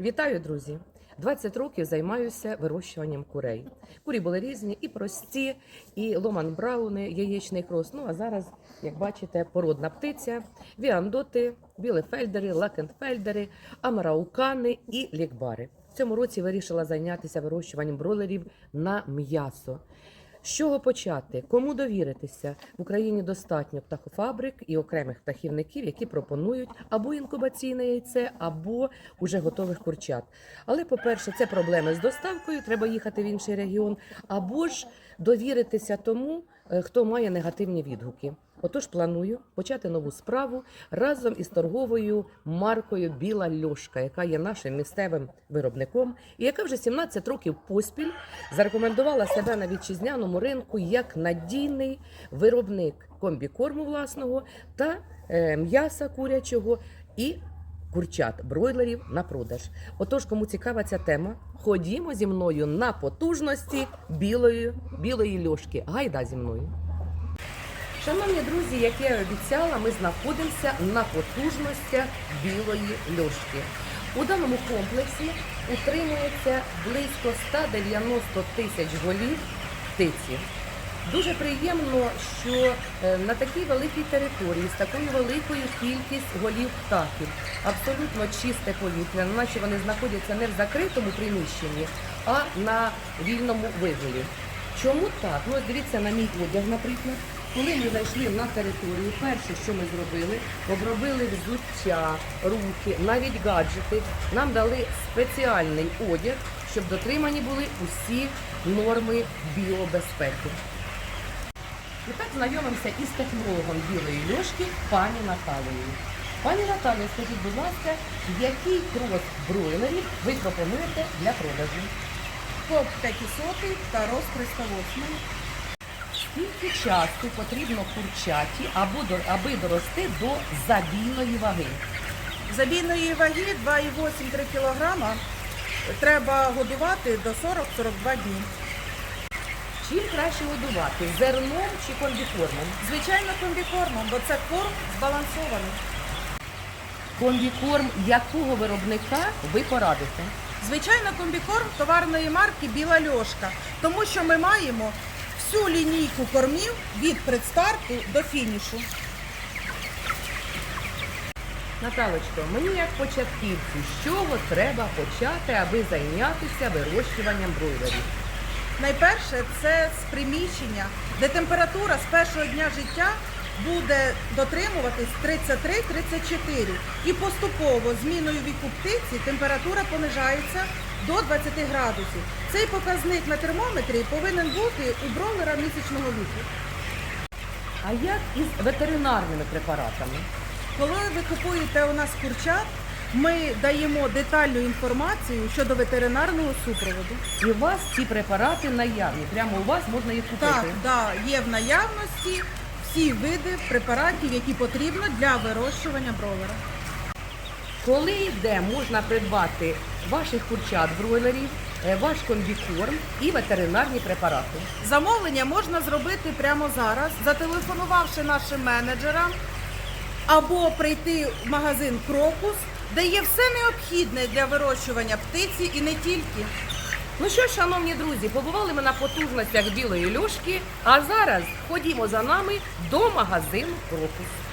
Вітаю, друзі! 20 років займаюся вирощуванням курей. Курі були різні, і прості, і ломан брауни, яєчний крос. Ну а зараз, як бачите, породна птиця, віандоти, білефельдери, лакенфельдери, амараукани і лікбари. В цьому році вирішила зайнятися вирощуванням бройлерів на м'ясо. З чого почати? Кому довіритися? В Україні достатньо птахофабрик і окремих птахівників, які пропонують або інкубаційне яйце, або уже готових курчат. Але, по-перше, це проблеми з доставкою, треба їхати в інший регіон, або ж довіритися тому, е, хто має негативні відгуки. Отож, планую почати нову справу разом із торговою маркою Біла Льошка, яка є нашим місцевим виробником, і яка вже 17 років поспіль зарекомендувала себе на вітчизняному ринку як надійний виробник комбікорму власного та е, м'яса курячого і курчат бройлерів на продаж. Отож, кому цікава ця тема, ходімо зі мною на потужності білої, білої льошки. Гайда зі мною. Шановні друзі, як я і обіцяла, ми знаходимося на потужностях білої льошки. У даному комплексі утримується близько 190 тисяч голів птиці. Дуже приємно, що е, на такій великій території з такою великою кількістю голів птахів, абсолютно чисте повітря, наче вони знаходяться не в закритому приміщенні, а на вільному вигулі. Чому так? Ну, дивіться на мій одяг, наприклад. Коли ми зайшли на територію, перше, що ми зробили, обробили взуття, руки, навіть гаджети. Нам дали спеціальний одяг, щоб дотримані були усі норми біобезпеки. І так знайомимося із технологом білої льошки пані Наталією. Пані Наталія, скажіть, будь ласка, який крос бройлерів ви пропонуєте для продажу? Топ 500 та роз 308. Скільки часу потрібно курчаті аби дорости до забійної ваги? Забійної ваги 2,8-3 кг треба годувати до 40-42 дні. Чим краще годувати? Зерном чи комбікормом? Звичайно, комбікормом, бо це корм збалансований. Комбікорм якого виробника ви порадите? Звичайно, комбікорм товарної марки Біла льошка, тому що ми маємо всю лінійку кормів від предстарту до фінішу. Наталочко, мені як початківцю, з чого треба почати, аби зайнятися вирощуванням бройлерів? Найперше це з приміщення, де температура з першого дня життя буде дотримуватись 33-34. І поступово зміною віку птиці температура понижається до 20 градусів. Цей показник на термометрі повинен бути у бройлера місячного віку. А як із ветеринарними препаратами? Коли ви купуєте у нас курчат, ми даємо детальну інформацію щодо ветеринарного супроводу. І у вас ці препарати наявні. Прямо у вас можна їх купити. Так, да, є в наявності всі види препаратів, які потрібно для вирощування бройлера. Коли і де можна придбати ваших курчат бройлерів, е, ваш комбікорм і ветеринарні препарати? Замовлення можна зробити прямо зараз, зателефонувавши нашим менеджерам, або прийти в магазин Крокус, де є все необхідне для вирощування птиці і не тільки. Ну що ж, шановні друзі, побували ми на потужностях білої льошки, а зараз ходімо за нами до магазину Крокус.